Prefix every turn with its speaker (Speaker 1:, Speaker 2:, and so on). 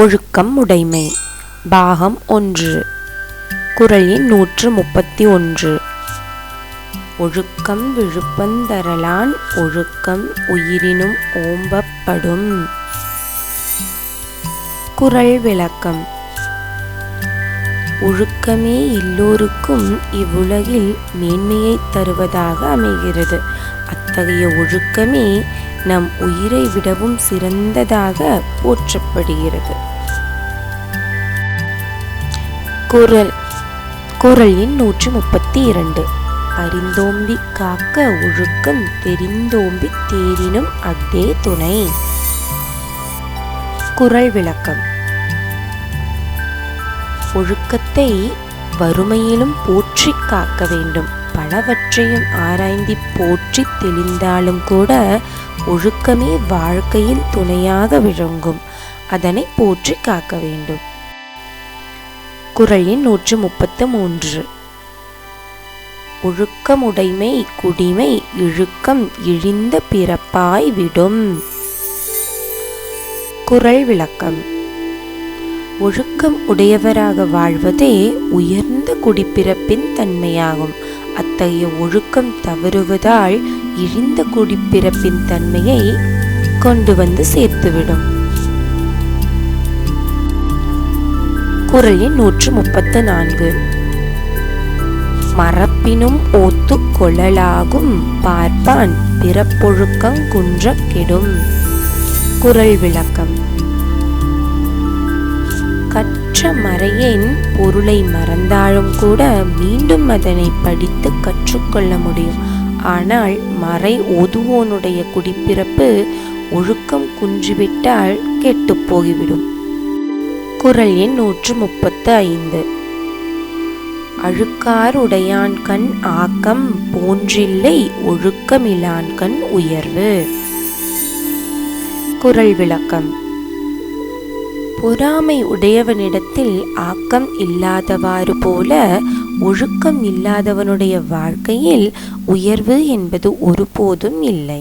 Speaker 1: ஒழுக்கம் உடைமை பாகம் ஒன்று குரல் எண் நூற்று முப்பத்தி ஒன்று ஒழுக்கம் விழுப்பந்தரலான் ஒழுக்கம் உயிரினும் ஓம்பப்படும் குரல் விளக்கம் ஒழுக்கமே எல்லோருக்கும் இவ்வுலகில் மேன்மையை தருவதாக அமைகிறது அத்தகைய ஒழுக்கமே நம் உயிரை விடவும் சிறந்ததாக போற்றப்படுகிறது குரல் குரல் எண் நூற்றி முப்பத்தி இரண்டு அறிந்தோம்பி காக்க ஒழுக்கம் தெரிந்தோம்பி தேரினும் அதே துணை குரல் விளக்கம் ஒழுக்கத்தை வறுமையிலும் போற்றி காக்க வேண்டும் பலவற்றையும் ஆராய்ந்து போற்றி தெளிந்தாலும் கூட ஒழுக்கமே வாழ்க்கையில் துணையாக விளங்கும் அதனை போற்றி காக்க வேண்டும் குரலின் நூற்று முப்பத்து மூன்று ஒழுக்கமுடைமை குடிமை இழுக்கம் இழிந்த பிறப்பாய் விடும் குரல் விளக்கம் ஒழுக்கம் உடையவராக வாழ்வதே உயர்ந்த குடிப்பிறப்பின் தன்மையாகும் அத்தகைய ஒழுக்கம் தவறுவதால் இழிந்த குடிப்பிறப்பின் தன்மையை கொண்டு வந்து சேர்த்துவிடும் குரலின் நூற்று முப்பத்து நான்கு மரப்பினும் ஓத்து கொழலாகும் பார்ப்பான் பிறப்பொழுக்கம் குன்ற கெடும் குரல் விளக்கம் கற்ற மறையின் பொருளை மறந்தாலும் கூட மீண்டும் அதனை படித்து கற்றுக்கொள்ள முடியும் ஆனால் மறை ஒதுவோனுடைய குடிப்பிறப்பு ஒழுக்கம் குன்றிவிட்டால் கெட்டு போய்விடும் குரல் எண் நூற்று முப்பத்து ஐந்து அழுக்காருடையான்கண் ஆக்கம் போன்றில்லை ஒழுக்கமிலான் கண் உயர்வு குரல் விளக்கம் பொறாமை உடையவனிடத்தில் ஆக்கம் இல்லாதவாறு போல ஒழுக்கம் இல்லாதவனுடைய வாழ்க்கையில் உயர்வு என்பது ஒருபோதும் இல்லை